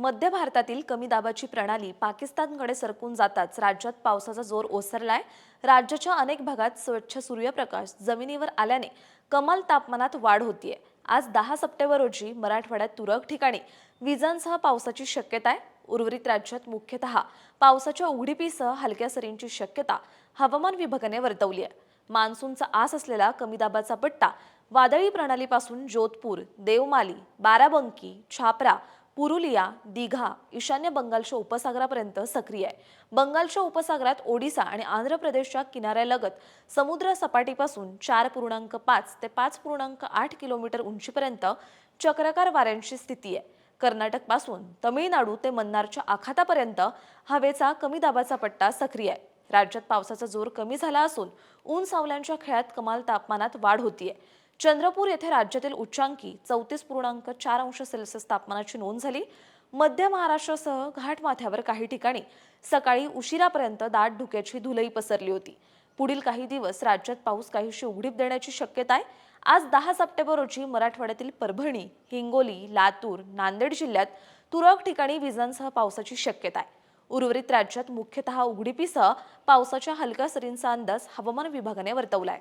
मध्य भारतातील कमी दाबाची प्रणाली पाकिस्तानकडे सरकून जाताच राज्यात पावसाचा जोर ओसरलाय. राज्याच्या अनेक भागात स्वच्छ सूर्यप्रकाश जमिनीवर आल्याने कमाल तापमानात वाढ होतीये. आज दहा सप्टेंबर रोजी मराठवाड्यात तुरळक ठिकाणी विजांसह पावसाची शक्यता आहे उर्वरित राज्यात मुख्यतः पावसाच्या उघडीपीसह हलक्या सरींची शक्यता हवामान विभागाने वर्तवली आहे मान्सूनचा आस असलेला कमी दाबाचा पट्टा वादळी प्रणालीपासून जोधपूर देवमाली बाराबंकी छापरा पुरुलिया दिघा ईशान्य बंगालच्या उपसागरापर्यंत सक्रिय आहे. बंगालच्या उपसागरात ओडिसा आणि आंध्र प्रदेशच्या किनाऱ्यालगत समुद्र सपाटीपासून चार पूर्णांक पाच ते पाच पूर्णांक आठ किलोमीटर उंचीपर्यंत चक्राकार वाऱ्यांची स्थिती आहे. कर्नाटकपासून तमिळनाडू ते मन्नारच्या आखातापर्यंत हवेचा कमी दाबाचा पट्टा सक्रिय आहे. राज्यात पावसाचा जोर कमी झाला असून ऊन सावल्यांच्या खेळात कमाल तापमानात वाढ होतीये. चंद्रपूर येथे राज्यातील उच्चांकी चौतीस पूर्णांक चार अंश सेल्सिअस तापमानाची नोंद झाली. मध्य महाराष्ट्रासह घाटमाथ्यावर काही ठिकाणी सकाळी उशिरापर्यंत दाट धुक्याची धुलई पसरली होती. पुढील काही दिवस राज्यात पाऊस काहीशी उघडीप देण्याची शक्यता आहे. आज दहा सप्टेंबर रोजी मराठवाड्यातील परभणी हिंगोली लातूर नांदेड जिल्ह्यात तुरळक ठिकाणी विजांसह पावसाची शक्यता आहे. उर्वरित राज्यात मुख्यतः उघडीपीसह पावसाच्या हलक्या सरींचा अंदाज हवामान विभागाने वर्तवला आहे.